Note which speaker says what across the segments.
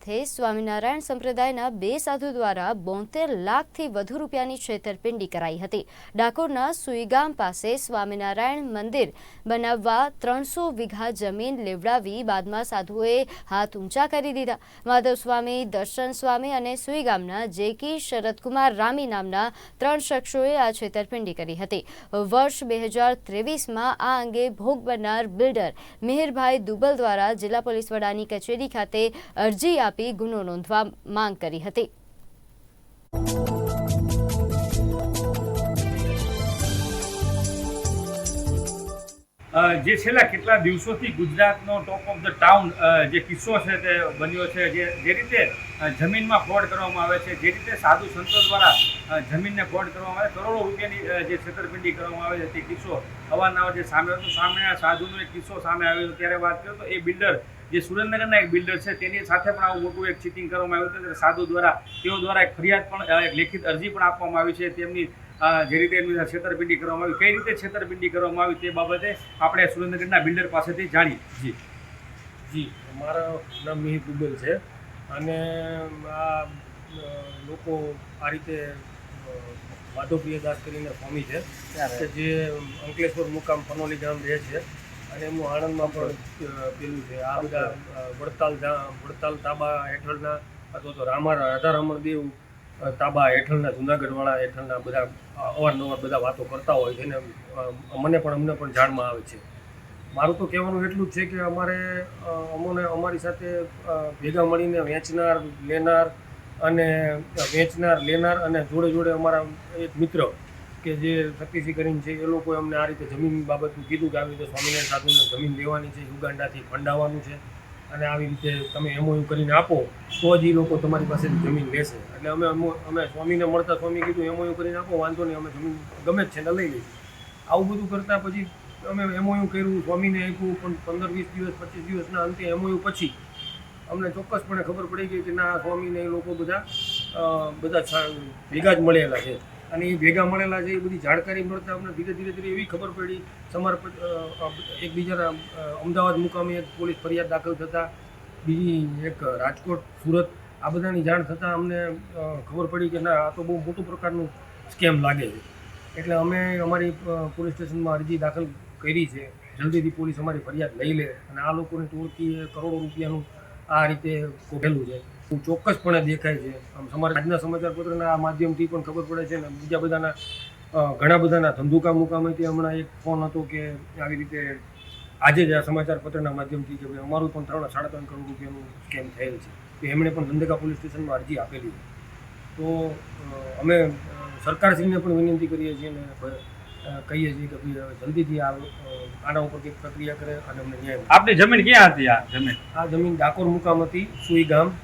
Speaker 1: તે સ્વામિનારાયણ સંપ્રદાયના બે સાધુ દ્વારા બોતેર લાખથી વધુ રૂપિયાની છેતરપિંડી કરાઈ હતી. ડાકોરના સુઈગામ પાસે સ્વામિનારાયણ મંદિર બનાવવા ત્રણસો વીઘા જમીન લેવડાવી બાદમાં સાધુઓએ હાથ ઊંચા કરી દીધા. માધવ સ્વામી, દર્શન સ્વામી અને સુઈગામના જેકી શરદકુમાર રામી નામના ત્રણ શખ્સોએ આ છેતરપિંડી કરી હતી. વર્ષ બે હજાર ત્રેવીસમાં આ અંગે ભોગ બનનાર બિલ્ડર મિહિરભાઈ દુબલ દ્વારા જિલ્લા પોલીસ વડાની કચેરી ખાતે અરજી આપી ગુનો નોંધવા માંગ કરી હતી.
Speaker 2: જે છેલ્લા કેટલા દિવસોથી ગુજરાતનો ટોપ ઓફ ધ ટાઉન જે કિસ્સો છે તે બન્યો છે, જે જે રીતે જમીનમાં ફ્રોડ કરવામાં આવે છે, જે રીતે સાધુ સંતો દ્વારા જમીનને ફ્રોડ કરવામાં આવે, કરોડો રૂપિયાની જે છેતરપિંડી કરવામાં આવે છે તે કિસ્સો, અવારનવાર જે સામે હતો, સામે સાધુનો એક કિસ્સો સામે આવ્યો ત્યારે વાત કર્યો તો એ બિલ્ડર જે સુરેન્દ્રનગરના એક બિલ્ડર છે તેની સાથે પણ આવું મોટું એક ચીટિંગ કરવામાં આવ્યું હતું. સાધુ દ્વારા તેઓ દ્વારા એક ફરિયાદ પણ એક લેખિત અરજી પણ આપવામાં આવી છે. તેમની જે રીતે એમની છેતરપિંડી કરવામાં આવી કઈ રીતે છેતરપિંડી કરવામાં આવી તે બાબતે આપણે સુરેન્દ્રનગરના બિલ્ડર પાસેથી જાણીએ. જી.
Speaker 3: જી. મારા નામ મિહિર દુબેલ છે. અને આ લોકો આ રીતે માધવપ્રિય દાસ કરીને સ્વામી છે. કે જે અંકલેશ્વર મુકામ પનોલી ગામ રહે છે. અને એમનું આણંદમાં પણ પેલું છે, આ બધા વડતાલ વડતાલ તાબા હેઠળના અથવા તો રામા રાધા રમણ દેવ તાબા હેઠળના, જુનાગઢવાળા હેઠળના બધા અવારનવાર બધા વાતો કરતા હોય છે ને મને પણ, અમને પણ જાણમાં આવે છે. મારું તો કહેવાનું એટલું જ છે કે અમારે અમોને અમારી સાથે ભેગા મળીને વેચનાર, લેનાર અને વેચનાર, લેનાર અને જોડે જોડે અમારા એક મિત્ર કે જે શક્તિસિંહ કરીને છે, એ લોકોએ અમને આ રીતે જમીન બાબતનું કીધું કે આવી રીતે સ્વામિનારાયણ સાધુને જમીન લેવાની છે, યુગાંડાથી ફંડાવવાનું છે અને આવી રીતે તમે એમઓયુ કરીને આપો, તો જ એ લોકો તમારી પાસેથી જમીન લેશે. એટલે અમે અમે સ્વામીને મળતા સ્વામી કીધું એમઓયુ કરીને આપો, વાંધો નહીં, અમે જમીન ગમે જ છે ને લઈ લઈશું આવું બધું કરતાં પછી અમે એમઓયુ કર્યું, સ્વામીને આપ્યું, પણ પંદર વીસ દિવસ, પચીસ દિવસના અંતે એમઓયુ પછી અમને ચોક્કસપણે ખબર પડી ગઈ કે ના, સ્વામીને એ લોકો બધા બધા ભેગા જ મળેલા છે. અને એ ભેગા મળેલા છે, એ બધી જાણકારી મળતા અમને ધીરે ધીરે ધીરે એવી ખબર પડી. સમાર એકબીજાના અમદાવાદ મુકામે એક પોલીસ ફરિયાદ દાખલ થતાં, બીજી એક રાજકોટ, સુરત, આ બધાની જાણ થતાં અમને ખબર પડી કે ના, આ તો બહુ મોટું પ્રકારનું સ્કેમ લાગે છે. એટલે અમે અમારી પોલીસ સ્ટેશનમાં અરજી દાખલ કરી છે. જલ્દીથી પોલીસ અમારી ફરિયાદ લઈ લે અને આ લોકોને ટોળકીએ કરોડો રૂપિયાનું આ રીતે કોટેલું છે. ચોક્કસપણે દેખાય છે. આમ સમાજ આજના સમાચારપત્રના આ માધ્યમથી પણ ખબર પડે છે ને બીજા બધાના ઘણા બધાના ધંધુકા મુકામેથી હમણાં એક ફોન હતો કે આવી રીતે આજે જ આ સમાચારપત્રના માધ્યમથી કે ભાઈ અમારું પણ ત્રણ સાડા ત્રણ કરોડ રૂપિયાનું સ્કેમ થયેલ છે. તો એમણે પણ ધંધકા પોલીસ સ્ટેશનમાં અરજી આપેલી. તો અમે સરકારશ્રીને પણ વિનંતી કરીએ છીએ અને કહીએ છીએ કે ભાઈ જલ્દીથી આ આના ઉપર કંઈક પ્રક્રિયા કરે અને અમને ન્યાય.
Speaker 2: આપની જમીન ક્યાં હતી આ જમીન?
Speaker 3: આ જમીન ડાકોર મુકામ હતી સુઈ ગામ.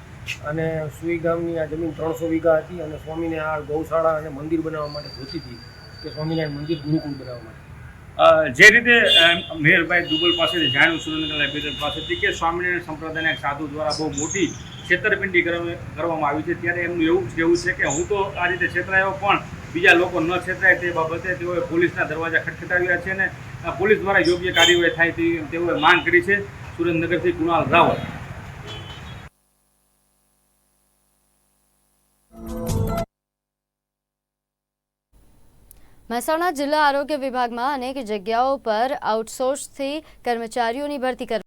Speaker 3: અને સુઈ ગામની આ જમીન ત્રણસો વીઘા હતી અને સ્વામીને આ ગૌશાળા અને મંદિર બનાવવા માટે જોતી હતી કે સ્વામિનારાયણ મંદિર ગુરુકુળ બનાવવા માટે.
Speaker 2: જે રીતે મેહરભાઈ દુબલ પાસેથી જાણ્યું સુરેન્દ્રનગરના લાઇબ્રેરી પાસેથી કે સ્વામિનારાયણ સંપ્રદાયના એક સાધુ દ્વારા બહુ મોટી છેતરપિંડી કરવા- કરવામાં આવી છે, ત્યારે એમનું એવું કહેવું છે કે હું તો આ રીતે છેતરાયો, પણ બીજા લોકો ન છેતરાય તે બાબતે તેઓએ પોલીસના દરવાજા ખટખટાવ્યા છે અને પોલીસ દ્વારા યોગ્ય કાર્યવાહી થાય તેવી તેઓએ માંગ કરી છે સુરેન્દ્રનગરથી કુણાલ રાવલ.
Speaker 1: મહેસાણા જિલ્લા આરોગ્ય વિભાગમાં અનેક જગ્યાઓ પર આઉટસોર્સથી કર્મચારીઓની ભરતી કરવામાં